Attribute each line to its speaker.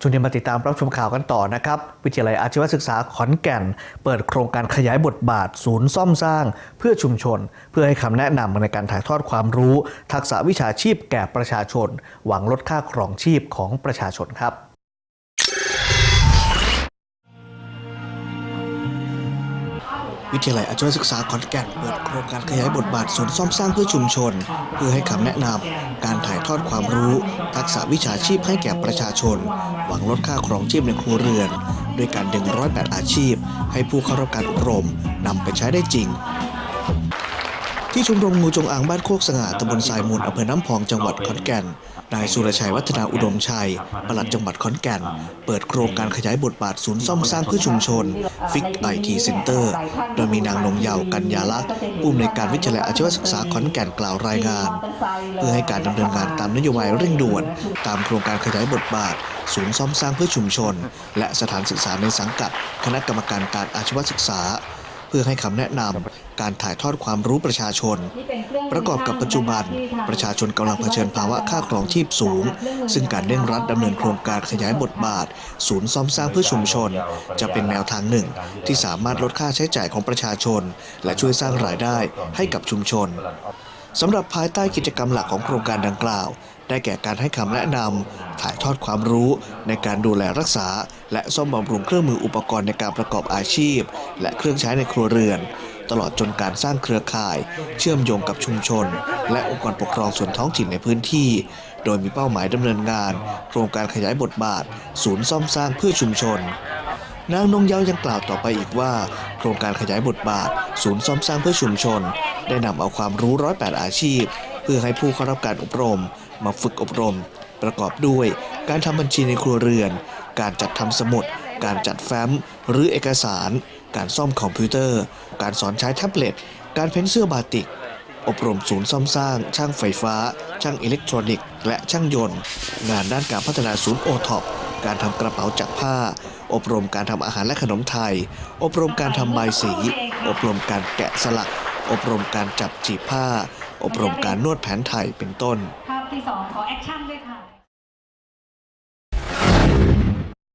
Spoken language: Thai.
Speaker 1: ช่วงนี้มาติดตามรับชมข่าวกันต่อนะครับ วิทยาลัยอาชีวศึกษาขอนแก่น เปิดโครงการขยายบทบาท ศูนย์ซ่อมสร้าง เพื่อชุมชน เพื่อให้คำแนะนำในการถ่ายทอดความรู้ ทักษะวิชาชีพแก่ประชาชน หวังลดค่าครองชีพของประชาชนครับ วิทยาลัยอาชีวศึกษาขอนแก่นเปิดโครงการขยายบทบาทศูนย์ซ่อมสร้างเพื่อชุมชน เพื่อให้คำแนะนำการถ่ายทอดความรู้ ทักษะวิชาชีพให้แก่ประชาชน หวังลดค่าครองชีพในครัวเรือน ด้วยการดึงร้อยแปดอาชีพ ให้ผู้เข้ารับการอบรมนำไปใช้ได้จริง ที่ชมรมงูจงอางบ้านโคกสง่าตำบลทรายมูลอำเภอน้ำพองจังหวัดขอนแก่น นายสุรชัยวัฒนาอุดมชัยปลัดจังหวัดขอนแก่น เปิดโครงการขยายบทบาทศูนย์ซ่อมสร้างเพื่อชุมชน ฟิกไอทีเซ็นเตอร์โดยมีนางนงเยาวกัญญาลักษณ์ผู้อำนวยการวิทยาลัยอาชีวศึกษาขอนแก่นกล่าวรายงาน เพื่อให้การดำเนินงานตามนโยบายเร่งด่วน ตามโครงการขยายบทบาท ศูนย์ซ่อมสร้างเพื่อชุมชน และสถานศึกษาในสังกัด คณะกรรมการการอาชีวศึกษา เพื่อให้คำแนะนำการถ่ายทอดความรู้ประชาชน ประกอบกับปัจจุบัน ประชาชนกำลังเผชิญภาวะค่าครองชีพสูง ซึ่งการเร่งรัดดำเนินโครงการขยายบทบาท ศูนย์ซ่อมสร้างเพื่อชุมชน จะเป็นแนวทางหนึ่ง ที่สามารถลดค่าใช้จ่ายของประชาชน และช่วยสร้างรายได้ให้กับชุมชน สำหรับภายใต้กิจกรรมหลักของโครงการดังกล่าว ได้แก่การให้คำแนะนำถ่ายทอดความรู้ในการดูแลรักษา และซ่อมบำรุงเครื่องมืออุปกรณ์ในการประกอบอาชีพ และเครื่องใช้ในครัวเรือน ตลอดจนการสร้างเครือข่าย เชื่อมโยงกับชุมชน และองค์กรปกครองส่วนท้องถิ่นในพื้นที่ โดยมีเป้าหมายดำเนินงาน โครงการขยายบทบาท ศูนย์ซ่อมสร้างเพื่อชุมชน นางนงเยายังกล่าวต่อไปอีกว่า โครงการขยายบทบาท ศูนย์ซ่อมสร้างเพื่อชุมชน ได้นำเอาความรู้ร้อยแปดอาชีพ เพื่อให้ผู้เข้ารับการอบรม มาฝึกอบรม ประกอบด้วย การทำบัญชีในครัวเรือน การจัดทำสมุด การจัดแฟ้ม หรือเอกสาร การซ่อมคอมพิวเตอร์ การสอนใช้แท็บเล็ต การเพ้นเสื้อบาติก อบรมศูนย์ซ่อมสร้าง ช่างไฟฟ้า ช่างอิเล็กทรอนิกส์ และช่างยนต์ งานด้านการพัฒนาศูนย์โอท็อป การทำกระเป๋าจากผ้า อบรมการทำอาหารและขนมไทย อบรมการทำใบสี อบรมการแกะสลัก อบรมการจับจีบผ้า อบรมการนวดแผนไทยเป็นต้น
Speaker 2: ภาพที่สองขอแอคชั่นด้วยค่ะ